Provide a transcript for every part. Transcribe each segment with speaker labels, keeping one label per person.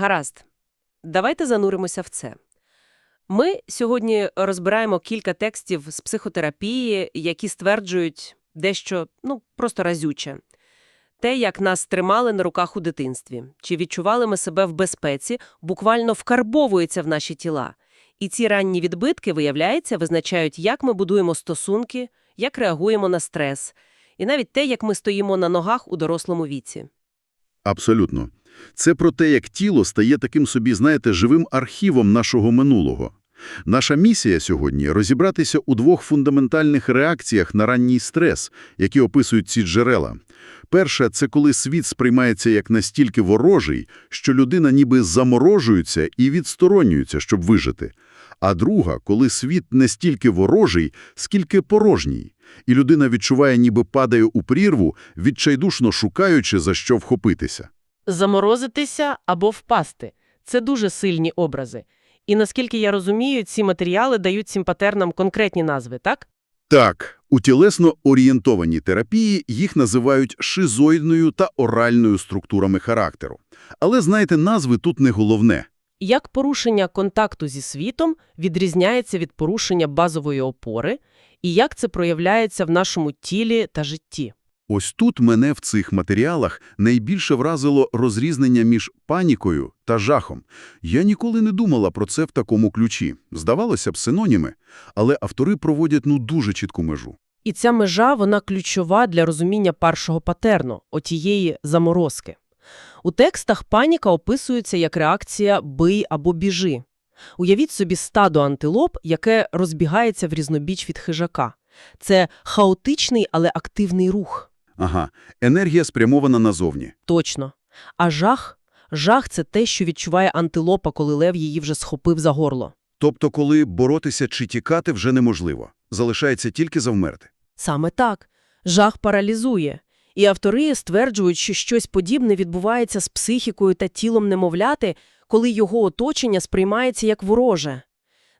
Speaker 1: Гаразд. Давайте зануримося в це. Ми сьогодні розбираємо кілька текстів з психотерапії, які стверджують дещо, ну, просто разюче. Те, як нас тримали на руках у дитинстві, чи відчували ми себе в безпеці, буквально вкарбовується в наші тіла. І ці ранні відбитки, виявляється, визначають, як ми будуємо стосунки, як реагуємо на стрес, і навіть те, як ми стоїмо на ногах у дорослому віці.
Speaker 2: Абсолютно. Це про те, як тіло стає таким собі, знаєте, живим архівом нашого минулого. Наша місія сьогодні – розібратися у двох фундаментальних реакціях на ранній стрес, які описують ці джерела. Перша – це коли світ сприймається як настільки ворожий, що людина ніби заморожується і відсторонюється, щоб вижити. А друга – коли світ не стільки ворожий, скільки порожній, і людина відчуває, ніби падає у прірву, відчайдушно шукаючи, за що вхопитися.
Speaker 3: Заморозитися або впасти – це дуже сильні образи. І наскільки я розумію, ці матеріали дають цим патернам конкретні назви, так?
Speaker 2: Так, у тілесно-орієнтованій терапії їх називають шизоїдною та оральною структурами характеру. Але, знаєте, назви тут не головне.
Speaker 3: Як порушення контакту зі світом відрізняється від порушення базової опори, і як це проявляється в нашому тілі та житті?
Speaker 2: Ось тут мене в цих матеріалах найбільше вразило розрізнення між панікою та жахом. Я ніколи не думала про це в такому ключі. Здавалося б, синоніми, але автори проводять ну дуже чітку межу.
Speaker 3: І ця межа, вона ключова для розуміння першого патерну, отієї заморозки. У текстах паніка описується як реакція «бий або біжи». Уявіть собі стадо антилоп, яке розбігається в різнобіч від хижака. Це хаотичний, але активний рух.
Speaker 2: Ага, енергія спрямована назовні.
Speaker 3: Точно. А жах? Жах – це те, що відчуває антилопа, коли лев її вже схопив за горло.
Speaker 2: Тобто, коли боротися чи тікати вже неможливо. Залишається тільки завмерти.
Speaker 3: Саме так. Жах паралізує. І автори стверджують, що щось подібне відбувається з психікою та тілом немовляти, коли його оточення сприймається як вороже.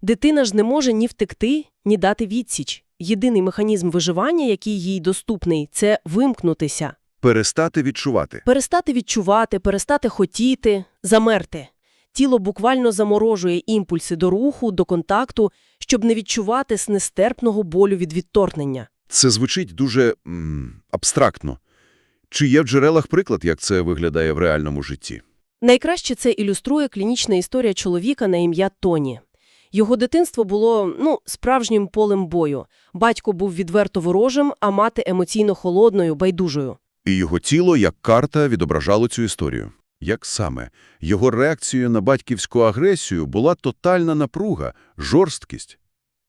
Speaker 3: Дитина ж не може ні втекти, ні дати відсіч. Єдиний механізм виживання, який їй доступний – це вимкнутися.
Speaker 2: Перестати відчувати.
Speaker 3: Перестати відчувати, перестати хотіти, замерти. Тіло буквально заморожує імпульси до руху, до контакту, щоб не відчувати нестерпного болю від відторгнення.
Speaker 2: Це звучить дуже м, абстрактно. Чи є в джерелах приклад, як це виглядає в реальному житті?
Speaker 3: Найкраще це ілюструє клінічна історія чоловіка на ім'я Тоні. Його дитинство було, ну, справжнім полем бою. Батько був відверто ворожим, а мати емоційно холодною, байдужою.
Speaker 2: І його тіло, як карта, відображало цю історію. Як саме? Його реакцією на батьківську агресію була тотальна напруга, жорсткість.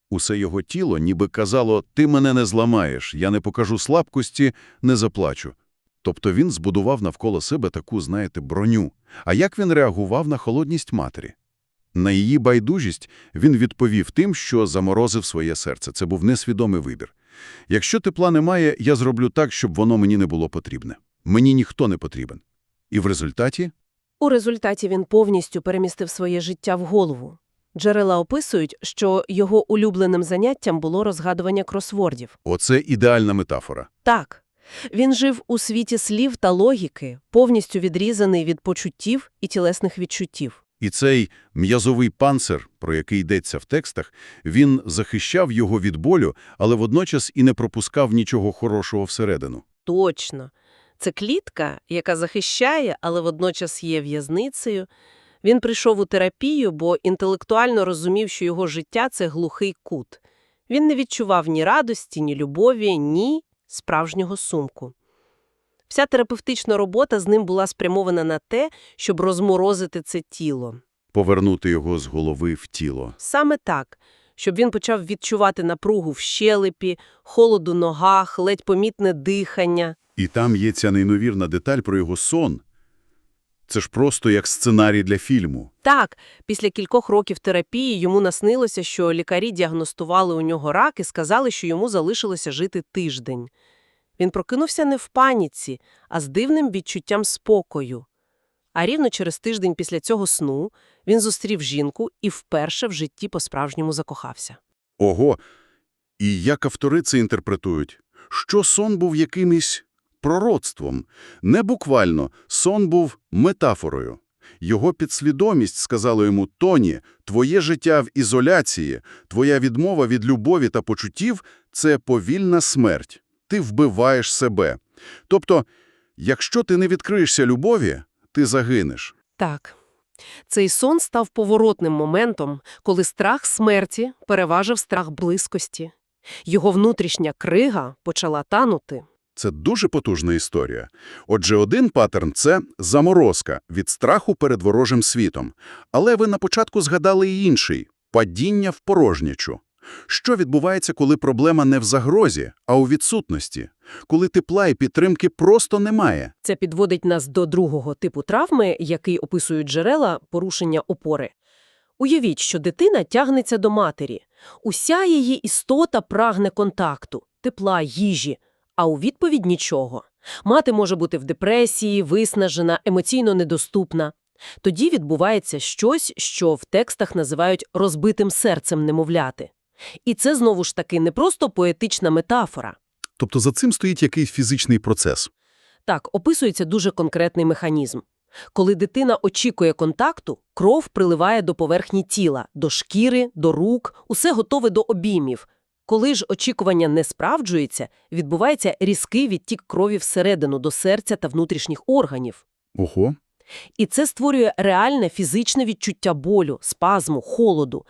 Speaker 2: Усе його тіло ніби казало «ти мене не зламаєш, я не покажу слабкості, не заплачу». Тобто він збудував навколо себе таку, знаєте, броню. А як він реагував на холодність матері? На її байдужість він відповів тим, що заморозив своє серце. Це був несвідомий вибір. Якщо тепла немає, я зроблю так, щоб воно мені не було потрібне. Мені ніхто не потрібен. І в результаті
Speaker 3: У результаті він повністю перемістив своє життя в голову. Джерела описують, що його улюбленим заняттям було розгадування кросвордів.
Speaker 2: оце ідеальна метафора.
Speaker 3: Так, він жив у світі слів та логіки, повністю відрізаний від почуттів і тілесних відчуттів.
Speaker 2: І цей м'язовий панцир, про який йдеться в текстах, він захищав його від болю, але водночас і не пропускав нічого хорошого всередину.
Speaker 3: Точно. Це клітка, яка захищає, але водночас є в'язницею. Він прийшов у терапію, бо інтелектуально розумів, що його життя – це глухий кут. Він не відчував ні радості, ні любові, ні справжнього сумку. Вся терапевтична робота з ним була спрямована на те, щоб розморозити це тіло.
Speaker 2: Повернути його з голови в тіло.
Speaker 3: Саме так, щоб він почав відчувати напругу в щелепі, холод у ногах, ледь помітне дихання.
Speaker 2: І там є ця неймовірна деталь про його сон. Це ж просто як сценарій для фільму.
Speaker 3: Так, після кількох років терапії йому наснилося, що лікарі діагностували у нього рак і сказали, що йому залишилося жити тиждень. Він прокинувся не в паніці, а з дивним відчуттям спокою. А рівно через тиждень після цього сну він зустрів жінку і вперше в житті по-справжньому закохався.
Speaker 2: Ого! І як автори це інтерпретують? Що сон був якимось пророцтвом? Не буквально, сон був метафорою. Його підсвідомість сказала йому «Тоні, твоє життя в ізоляції, твоя відмова від любові та почуттів – це повільна смерть. Ти вбиваєш себе. Тобто, якщо ти не відкриєшся любові, ти загинеш.
Speaker 3: Так. Цей сон став поворотним моментом, коли страх смерті переважив страх близькості. Його внутрішня крига почала танути.
Speaker 2: Це дуже потужна історія. Отже, один паттерн – це заморозка від страху перед ворожим світом. Але ви на початку згадали і інший – падіння в порожнячу. Що відбувається, коли проблема не в загрозі, а у відсутності? Коли тепла і підтримки просто немає?
Speaker 3: Це підводить нас до другого типу травми, який описують джерела порушення опори. Уявіть, що дитина тягнеться до матері. Уся її істота прагне контакту, тепла, їжі, а у відповідь нічого. Мати може бути в депресії, виснажена, емоційно недоступна. Тоді відбувається щось, що в текстах називають розбитим серцем немовляти. І це, знову ж таки, не просто поетична метафора.
Speaker 2: Тобто за цим стоїть якийсь фізичний процес.
Speaker 3: Так, описується дуже конкретний механізм. Коли дитина очікує контакту, кров приливає до поверхні тіла, до шкіри, до рук, усе готове до обіймів. Коли ж очікування не справджується, відбувається різкий відтік крові всередину до серця та внутрішніх органів.
Speaker 2: Ого.
Speaker 3: І це створює реальне фізичне відчуття болю, спазму, холоду.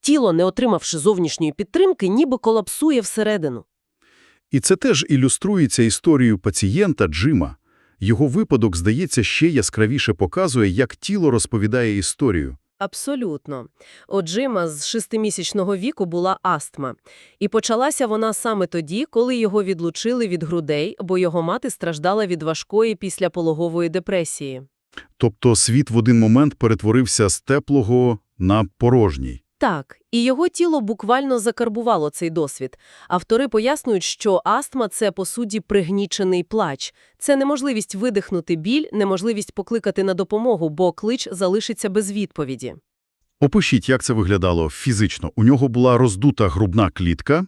Speaker 3: Тіло, не отримавши зовнішньої підтримки, ніби колапсує всередину.
Speaker 4: І це теж ілюструється історією пацієнта Джима. Його випадок, здається, ще яскравіше показує, як тіло розповідає історію.
Speaker 3: Абсолютно. У Джима з шестимісячного віку була астма. І почалася вона саме тоді, коли його відлучили від грудей, бо його мати страждала від важкої післяпологової депресії.
Speaker 4: Тобто світ в один момент перетворився з теплого на порожній.
Speaker 3: Так, і його тіло буквально закарбувало цей досвід. Автори пояснюють, що астма – це, по суті, пригнічений плач. Це неможливість видихнути біль, неможливість покликати на допомогу, бо клич залишиться без відповіді.
Speaker 4: Опишіть, як це виглядало фізично. У нього була роздута грубна клітка,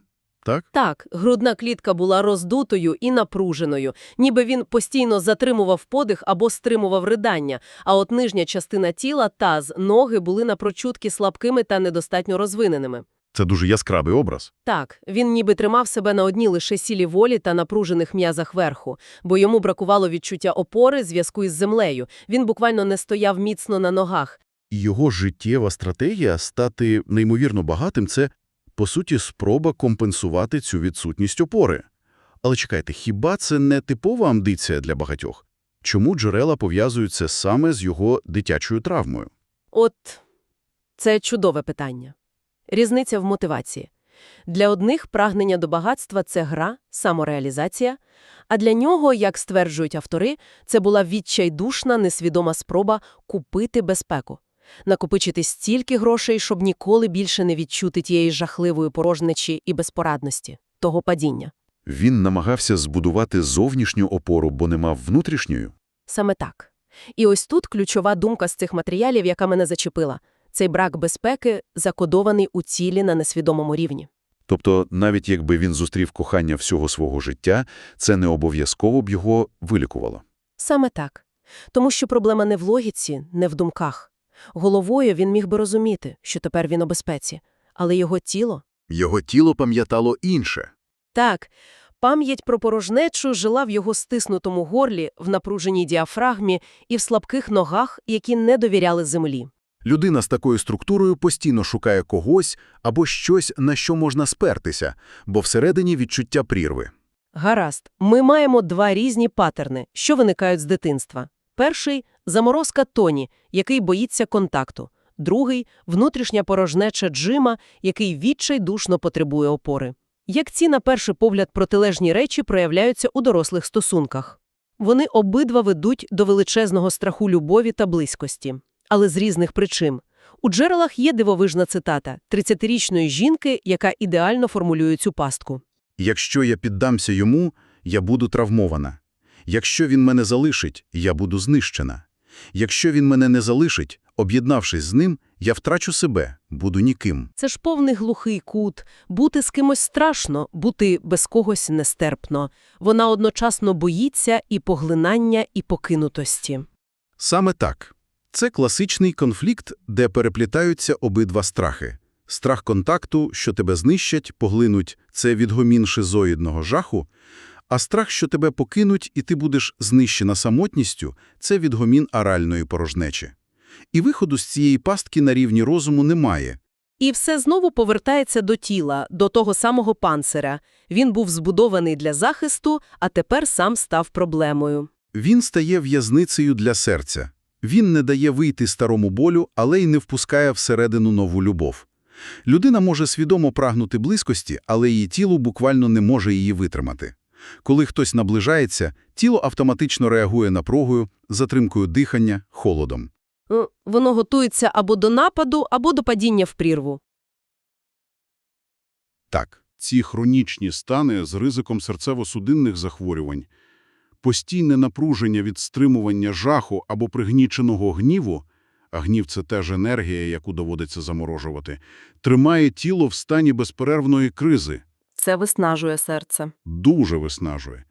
Speaker 4: так?
Speaker 3: Так, грудна клітка була роздутою і напруженою, ніби він постійно затримував подих або стримував ридання, а от нижня частина тіла, таз, ноги були напрочутки слабкими та недостатньо розвиненими.
Speaker 4: Це дуже яскравий образ.
Speaker 3: Так, він ніби тримав себе на одній лише сілі волі та напружених м'язах верху, бо йому бракувало відчуття опори, зв'язку із землею. Він буквально не стояв міцно на ногах.
Speaker 2: І його життєва стратегія стати неймовірно багатим – це, по суті, спроба компенсувати цю відсутність опори. Але чекайте, хіба це не типова амбіція для багатьох? Чому джерела пов'язують це саме з його дитячою травмою?
Speaker 3: От це чудове питання. Різниця в мотивації. Для одних прагнення до багатства – це гра, самореалізація, а для нього, як стверджують автори, це була відчайдушна, несвідома спроба купити безпеку. Накопичити стільки грошей, щоб ніколи більше не відчути тієї жахливої порожнечі і безпорадності, того падіння.
Speaker 2: Він намагався збудувати зовнішню опору, бо не мав внутрішньої?
Speaker 3: Саме так. І ось тут ключова думка з цих матеріалів, яка мене зачепила. Цей брак безпеки закодований у цілі на несвідомому рівні.
Speaker 2: Тобто, навіть якби він зустрів кохання всього свого життя, це не обов'язково б його вилікувало.
Speaker 3: Саме так. Тому що проблема не в логіці, не в думках. Головою він міг би розуміти, що тепер він у безпеці, але його тіло...
Speaker 2: Його тіло пам'ятало інше.
Speaker 3: Так, пам'ять про порожнечу жила в його стиснутому горлі, в напруженій діафрагмі і в слабких ногах, які не довіряли землі.
Speaker 2: Людина з такою структурою постійно шукає когось або щось, на що можна спертися, бо всередині відчуття прірви.
Speaker 3: Гаразд, ми маємо два різні патерни, що виникають з дитинства. Перший – заморозка Тоні, який боїться контакту. Другий – внутрішня порожнеча Джима, який відчайдушно потребує опори. Як ці, на перший погляд, протилежні речі проявляються у дорослих стосунках? Вони обидва ведуть до величезного страху любові та близькості. Але з різних причин. У джерелах є дивовижна цитата 30-річної жінки, яка ідеально формулює цю пастку.
Speaker 2: Якщо я піддамся йому, я буду травмована. Якщо він мене залишить, я буду знищена. Якщо він мене не залишить, об'єднавшись з ним, я втрачу себе, буду ніким.
Speaker 3: Це ж повний глухий кут. Бути з кимось страшно, бути без когось нестерпно. Вона одночасно боїться і поглинання, і покинутості.
Speaker 2: Саме так. Це класичний конфлікт, де переплітаються обидва страхи. Страх контакту, що тебе знищать, поглинуть – це відгомін шизоїдного жаху, а страх, що тебе покинуть і ти будеш знищена самотністю – це відгомін аральної порожнечі. І виходу з цієї пастки на рівні розуму немає.
Speaker 3: І все знову повертається до тіла, до того самого панциря. Він був збудований для захисту, а тепер сам став проблемою.
Speaker 2: Він стає в'язницею для серця. Він не дає вийти старому болю, але й не впускає всередину нову любов. Людина може свідомо прагнути близькості, але її тіло буквально не може її витримати. Коли хтось наближається, тіло автоматично реагує напругою, затримкою дихання, холодом.
Speaker 3: Ну, Воно готується або до нападу, або до падіння в прірву.
Speaker 2: Так, ці хронічні стани з ризиком серцево-судинних захворювань, постійне напруження від стримування жаху або пригніченого гніву, а гнів – це теж енергія, яку доводиться заморожувати, тримає тіло в стані безперервної кризи,
Speaker 3: Це виснажує серце.
Speaker 2: дуже виснажує.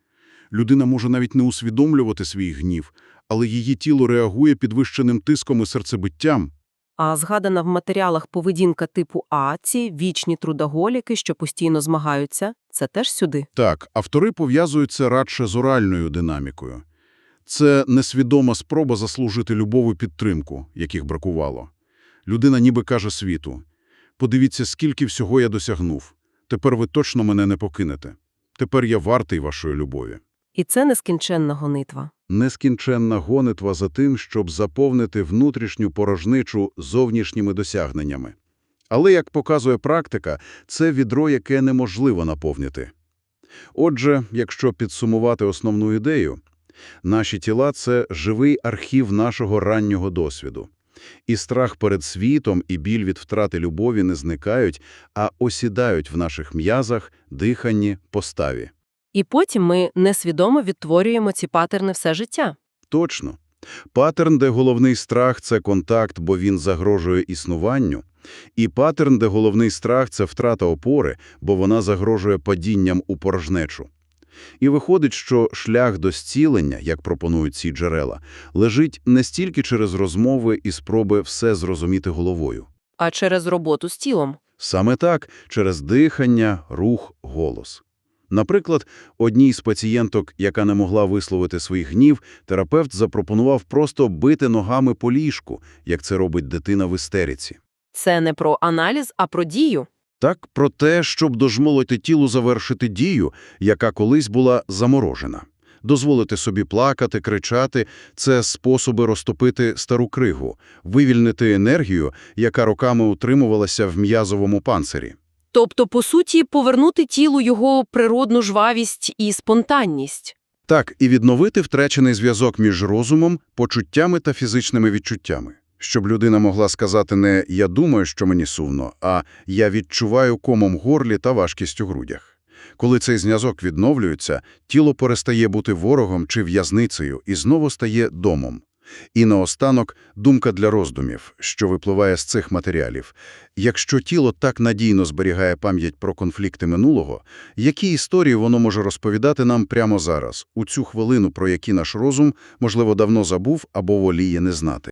Speaker 2: Людина може навіть не усвідомлювати свій гнів, але її тіло реагує підвищеним тиском і серцебиттям.
Speaker 3: А згадана в матеріалах поведінка типу А, ці вічні трудоголіки, що постійно змагаються, це теж сюди.
Speaker 2: Так, автори пов'язують це радше з оральною динамікою. Це несвідома спроба заслужити любов і підтримку, яких бракувало. Людина ніби каже світу, «Подивіться, скільки всього я досягнув. Тепер ви точно мене не покинете. Тепер я вартий вашої любові».
Speaker 3: І це нескінченна гонитва.
Speaker 2: Нескінченна гонитва за тим, щоб заповнити внутрішню порожничу зовнішніми досягненнями. Але, як показує практика, це відро, яке неможливо наповнити. Отже, якщо підсумувати основну ідею, наші тіла – це живий архів нашого раннього досвіду. І страх перед світом і біль від втрати любові не зникають, а осідають в наших м'язах, диханні, поставі.
Speaker 3: І потім ми несвідомо відтворюємо ці патерни все життя.
Speaker 2: Точно. Паттерн, де головний страх – це контакт, бо він загрожує існуванню. І паттерн, де головний страх – це втрата опори, бо вона загрожує падінням у порожнечу. І виходить, що шлях до зцілення, як пропонують ці джерела, лежить не стільки через розмови і спроби все зрозуміти головою.
Speaker 3: А через роботу з тілом.
Speaker 2: Саме так, через дихання, рух, голос. Наприклад, одній з пацієнток, яка не могла висловити свій гнів, терапевт запропонував просто бити ногами по ліжку, як це робить дитина в істериці.
Speaker 3: Це не про аналіз, а про дію.
Speaker 2: Так про те, щоб дожмолити тілу завершити дію, яка колись була заморожена. Дозволити собі плакати, кричати – це способи розтопити стару кригу, вивільнити енергію, яка роками утримувалася в м'язовому панцирі.
Speaker 3: Тобто, по суті, повернути тілу його природну жвавість і спонтанність.
Speaker 2: Так, і відновити втрачений зв'язок між розумом, почуттями та фізичними відчуттями. Щоб людина могла сказати не «я думаю, що мені сумно», а «я відчуваю комом горлі та важкість у грудях». Коли цей зв'язок відновлюється, тіло перестає бути ворогом чи в'язницею і знову стає домом. І наостанок думка для роздумів, що випливає з цих матеріалів. Якщо тіло так надійно зберігає пам'ять про конфлікти минулого, які історії воно може розповідати нам прямо зараз, у цю хвилину, про які наш розум, можливо, давно забув або воліє не знати?